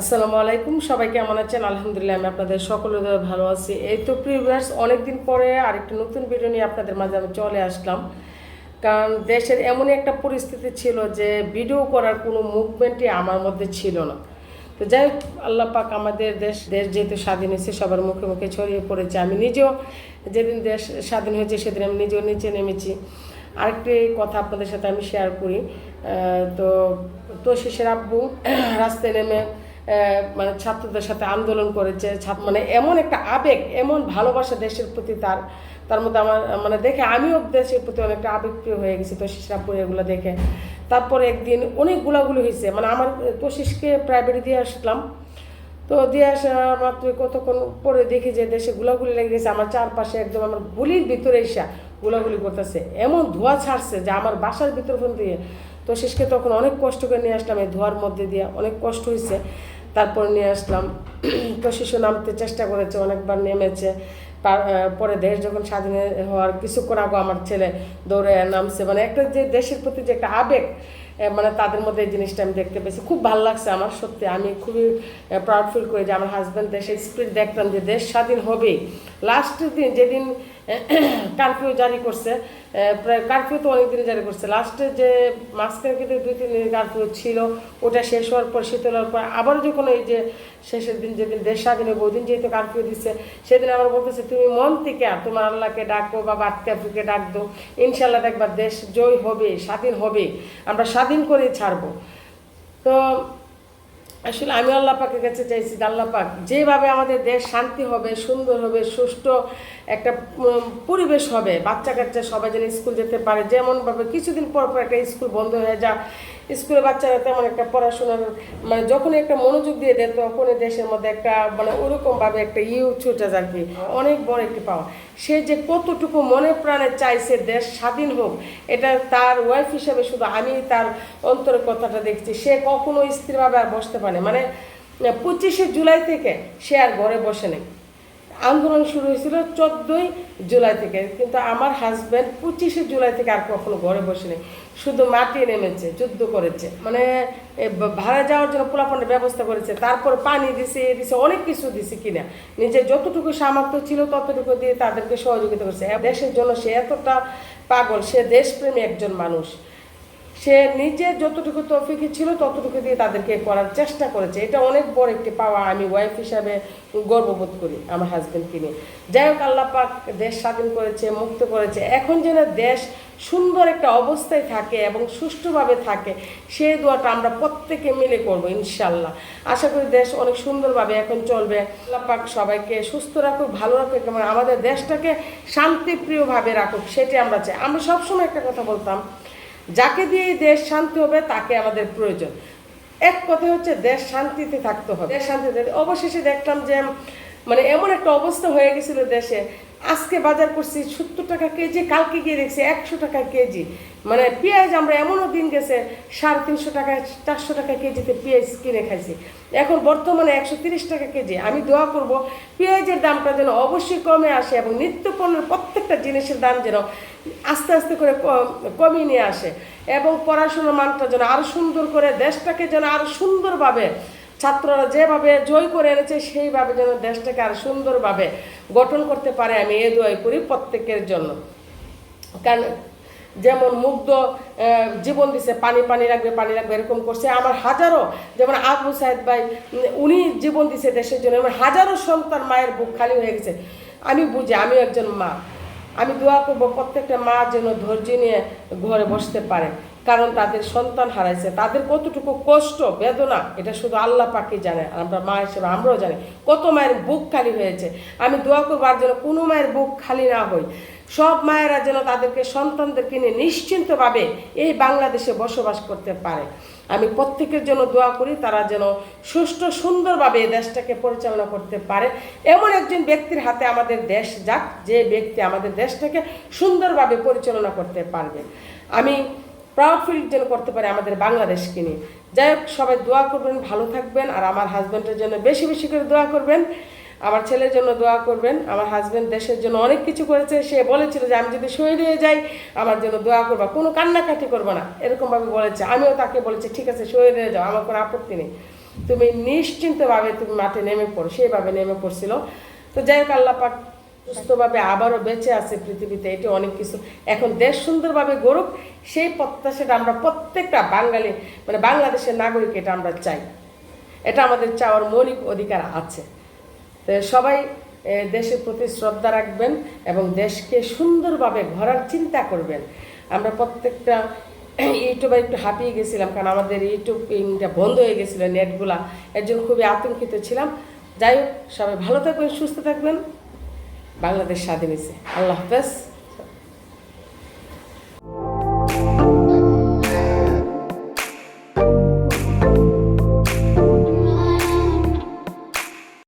আসসালামু আলাইকুম, সবাই কেমন আছেন? আলহামদুলিল্লাহ আমি আপনাদের সকলের ভালো আছি। এই তো প্রিভিয়ার্স অনেকদিন পরে আরেকটি নতুন ভিডিও নিয়ে আপনাদের মাঝে আমি চলে আসলাম। কারণ দেশের এমনই একটা পরিস্থিতি ছিল যে ভিডিও করার কোনো মুভমেন্টই আমার মধ্যে ছিল না। তো যাই হোক, আল্লাহ পাক আমাদের দেশ দেশ যেহেতু স্বাধীন হয়েছে, সবার মুখে মুখে ছড়িয়ে পড়েছে। আমি নিজেও যেদিন দেশ স্বাধীন হয়েছে, সেদিন আমি নিজেও নিচে নেমেছি। আরেকটি কথা আপনাদের সাথে আমি শেয়ার করি। তো তো শেষের আব্বু রাস্তায় নেমে মানে ছাত্রদের সাথে আন্দোলন করেছে মানে এমন একটা আবেগ, এমন ভালোবাসা দেশের প্রতি তার তার মধ্যে আমার মানে দেখে আমিও দেশের প্রতি অনেকটা আবেগপ্রিয় হয়ে গেছি তো শিশাপুর এগুলো দেখে। তারপরে একদিন অনেক গুলাগুলি হয়েছে মানে আমার তোষিসকে প্রাইভেটে দিয়ে আসলাম। তো দিয়ে আসা মাত্র কতক্ষণ পরে দেখি যে দেশে গুলাগুলি লেগে গেছে, আমার চারপাশে একদম আমার গুলির ভিতরে এসা গুলাগুলি করতেছে। এমন ধোঁয়া ছাড়ছে যে আমার বাসার ভিতর পর্যন্ত দিয়ে তো শেষকে তখন অনেক কষ্ট করে নিয়ে আসলাম, এই ধোঁয়ার মধ্যে দিয়ে অনেক কষ্ট হয়েছে। তারপর নিয়ে আসলাম। তো শিশু নামতে চেষ্টা করেছে, অনেকবার নেমেছে। পার- দেশ যখন স্বাধীন হওয়ার কিছুক্ষণ আগে আমার ছেলে দৌড়ে নামছে। মানে একটা যে দেশের প্রতি যে একটা আবেগ মানে তাদের মধ্যে এই জিনিসটা আমি দেখতে পেয়েছি। খুব ভালো লাগছে আমার, সত্যি। আমি খুবই প্রাউড ফিল করি যে আমার হাজব্যান্ড দেশের স্পিরিট দেখতাম যে দেশ স্বাধীন হবে লাস্টের দিন, যেদিন কারফিউ জারি করছে প্রায় কারফিউ তো অনেক দিন জারি করছে। লাস্টে যে মাঝখানে কিন্তু দুই, তিন দিন কারফিউ ছিল, ওটা শেষ হওয়ার পর শীতল হওয়ার পর, আবার যখন এই যে শেষের দিন, যেদিন দেশ স্বাধীন হবে, ওই দিন যেহেতু কারফিউ দিচ্ছে, সেদিন আমার বলতেছে, তুমি মন থেকে আর তোমার আল্লাহকে ডাকো বা বাদকাফিকে ডাক দো ইনশাল্লাহ দেখবা দেশ জয় হবে, স্বাধীন হবে। আমরা স্বাধীন করে ছাড়বো। তো আসলে আমি আল্লাহ পাকের কাছে চাইছি আল্লাপাক যেভাবে আমাদের দেশ শান্তি হবে, সুন্দর হবে, সুষ্ঠু একটা পরিবেশ হবে। বাচ্চা কাচ্চা সবাই যেন স্কুল যেতে পারে। যেমনভাবে কিছুদিন পর পর একটা স্কুল বন্ধ হয়ে যা স্কুলে বাচ্চারা তেমন একটা পড়াশোনার মানে যখনই একটা মনোযোগ দিয়ে দেয়, তখনই দেশের মধ্যে একটা মানে ওরকমভাবে একটা ইউ ছুটে যাবে অনেক বড় একটি পাওয়া। সে যে কতটুকু মনে প্রাণে চাইছে দেশ স্বাধীন হোক, এটা তার ওয়াইফ হিসাবে শুধু আমি তার অন্তরের কথাটা দেখছি। সে কখনো স্থিরভাবে আর বসতে পারে মানে পঁচিশে জুলাই থেকে সে আর ঘরে বসে নেই। আন্দোলন শুরু হয়েছিল চোদ্দোই জুলাই থেকে। কিন্তু আমার হাজব্যান্ড পঁচিশে জুলাই থেকে আর কখনো ঘরে বসে নেই। শুধু মাটি নেমেছে, যুদ্ধ করেছে। মানে ভাড়া যাওয়ার জন্য পোলাপানের ব্যবস্থা করেছে। তারপর পানি দিছে, এ দিছে, অনেক কিছু দিছে কিনা। নিজের যতটুকু সামর্থ্য ছিল ততটুকু দিয়ে তাদেরকে সহযোগিতা করেছে। দেশের জন্য সে এতটা পাগল, সে দেশপ্রেমী একজন মানুষ। সে নিজে যতটুকু তফিকে ছিল, ততটুকু দিয়ে তাদেরকে করার চেষ্টা করেছে। এটা অনেক বড় একটি পাওয়া আমি ওয়াইফ হিসাবে গর্ববোধ করি আমার হাজবেন্ডকে নিয়ে। যাই হোক, আল্লাহ পাক দেশ স্বাধীন করেছে, মুক্ত করেছে। এখন যেন দেশ সুন্দর একটা অবস্থায় থাকে এবং সুষ্ঠুভাবে থাকে সেই দোয়াটা আমরা প্রত্যেকে মিলে করব ইনশাল্লাহ আশা করি দেশ অনেক সুন্দরভাবে এখন চলবে। আল্লাহ পাক সবাইকে সুস্থ রাখুক, ভালো রাখুক এবং আমাদের দেশটাকে শান্তিপ্রিয়ভাবে রাখুক সেটি আমরা চাই। আমরা সবসময় একটা কথা বলতাম যাকে দিয়ে দেশ শান্তি হবে, তাকে আমাদের প্রয়োজন। এক কথা হচ্ছে দেশ শান্তিতে থাকতে হবে। দেশ শান্তিতে অবশেষে দেখলাম যে মানে এমন একটা অবস্থা হয়ে গেছিল দেশে আজকে বাজার করছি সত্তর টাকা কেজি, কালকে গিয়ে দেখছি একশো টাকা কেজি। মানে পেঁয়াজ আমরা এমনও দিন গেছে, সাড়ে তিনশো টাকা, চারশো টাকা কেজিতে পেঁয়াজ কিনে খাইছি। এখন বর্তমানে একশো তিরিশ টাকা কেজি। আমি দোয়া করব, পেঁয়াজের দামটা যেন অবশ্যই কমে আসে এবং নিত্য পণ্যের প্রত্যেকটা জিনিসের দাম যেন আস্তে আস্তে করে কমিয়ে নিয়ে আসে এবং পড়াশোনার মানটা যেন আরও সুন্দর করে, দেশটাকে যেন আরও সুন্দরভাবে, ছাত্ররা যেভাবে জয় করে এনেছে, সেইভাবে যেন দেশটাকে আরও সুন্দরভাবে গঠন করতে পারে আমি এ দোয়াই করি প্রত্যেকের জন্য। কারণ যেমন মুগ্ধ জীবন দিছে, পানি পানি রাখবে পানি রাখবে, এরকম করছে। আমার হাজারো, যেমন আবু সাহেদ ভাই উনি জীবন দিছে দেশের জন্য, আমার হাজারো সন্তান মায়ের বুক খালি হয়ে গেছে। আমি বুঝি আমি একজন মা। আমি দোয়া করব প্রত্যেকটা মা যেন ধৈর্য নিয়ে ঘরে বসতে পারে। কারণ তাদের সন্তান হারাইছে, তাদের কতটুকু কষ্ট, বেদনা, এটা শুধু আল্লাহ পাকি জানে আমরা মা হিসেবে আমরাও জানি। কত মায়ের বুক খালি হয়েছে। আমি দোয়া করবার যেন কোনো মায়ের বুক খালি না হই সব মায়েরা যেন তাদেরকে, সন্তানদেরকে নিয়ে নিশ্চিন্তভাবে এই বাংলাদেশে বসবাস করতে পারে। আমি প্রত্যেকের জন্য দোয়া করি, তারা যেন সুষ্ঠু, সুন্দরভাবে এই দেশটাকে পরিচালনা করতে পারে। এমন একজন ব্যক্তির হাতে আমাদের দেশ যাক, যে ব্যক্তি আমাদের দেশটাকে সুন্দরভাবে পরিচালনা করতে পারবে। আমি প্রাউড ফিল যেন করতে পারে আমাদের বাংলাদেশকে নিয়ে। যাই হোক, সবাই দোয়া করবেন, ভালো থাকবেন, আর আমার হাজব্যান্ডের জন্য বেশি বেশি করে দোয়া করবেন, আমার ছেলের জন্য দোয়া করবেন, আমার হাজব্যান্ড দেশের জন্য অনেক কিছু করেছে, সে বলেছিল যে আমি যদি শহীদ হয়ে যাই, আমার জন্য দোয়া করবা। কোনো কান্নাকাটি করব না, এরকমভাবে বলেছে। আমিও তাকে বলেছি, ঠিক আছে শহীদ হয়ে যাও, আমার কোনো আপত্তি নেই। তুমি নিশ্চিন্তভাবে তুমি মাঠে নেমে পড়ো। সেইভাবে নেমে পড়ছিল। তো যাই হোক, আল্লাহ পাক সুস্থভাবে আবারও বেঁচে আছে পৃথিবীতে, এটি অনেক কিছু। এখন দেশ সুন্দরভাবে গড়ুক, সেই প্রত্যাশাটা আমরা প্রত্যেকটা বাঙালি মানে বাংলাদেশের নাগরিক, এটা আমরা চাই। এটা আমাদের চাওয়ার মৌলিক অধিকার আছে। তো সবাই দেশের প্রতি শ্রদ্ধা রাখবেন এবং দেশকে সুন্দরভাবে ঘোরার চিন্তা করবেন। আমরা প্রত্যেকটা ইউটিউবে একটু হাঁপিয়ে গেছিলাম, কারণ আমাদের ইউটিউবটা বন্ধ হয়ে গেছিল নেটগুলা। এর জন্য খুবই আতঙ্কিত ছিলাম। যাই হোক, সবাই ভালো থাকবেন, সুস্থ থাকবেন। বাংলাদেশ স্বাধীন হয়েছে। আল্লাহ হাফেজ।